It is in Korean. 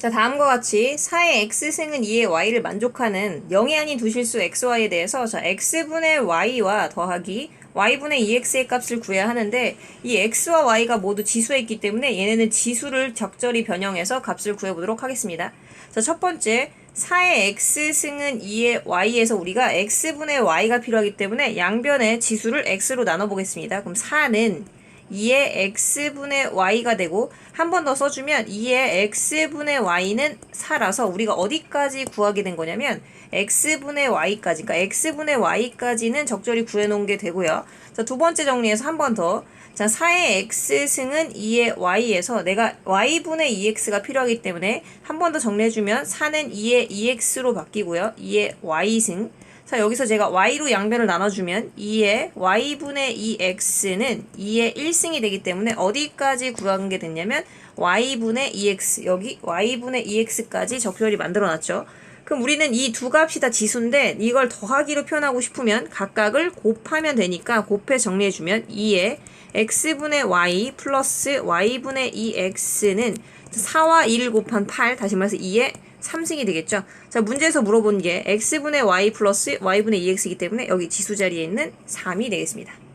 자, 다음과 같이 4의 x승은 2의 y를 만족하는 0이 아닌 두 실수 xy에 대해서 자, x분의 y와 더하기 y분의 2x의 값을 구해야 하는데 이 x와 y가 모두 지수에 있기 때문에 얘네는 지수를 적절히 변형해서 값을 구해보도록 하겠습니다. 자, 첫 번째 4의 x승은 2의 y에서 우리가 x분의 y가 필요하기 때문에 양변의 지수를 x로 나눠보겠습니다. 그럼 4는 2의 x분의 y가 되고 한 번 더 써주면 2의 x분의 y는 4라서 우리가 어디까지 구하게 된 거냐면 x분의 y까지 그러니까 x분의 y까지는 적절히 구해놓은 게 되고요. 자, 두 번째 정리해서 한 번 더. 자, 4의 x승은 2의 y에서 내가 y분의 2x가 필요하기 때문에 한 번 더 정리해주면 4는 2의 2x로 바뀌고요. 2의 y승. 자, 여기서 제가 y로 양변을 나눠주면 2의 y분의 2x는 2의 1승이 되기 때문에 어디까지 구한 게 됐냐면 y분의 2x, 여기 y분의 2x까지 적절히 만들어놨죠. 그럼 우리는 이 두 값이 다 지수인데 이걸 더하기로 표현하고 싶으면 각각을 곱하면 되니까 곱해 정리해주면 2의 x분의 y 플러스 y분의 2x는 4와 2를 곱한 8, 다시 말해서 2의 3승이 되겠죠. 자, 문제에서 물어본 게 x분의 y 플러스 y분의 2x이기 때문에 여기 지수 자리에 있는 3이 되겠습니다.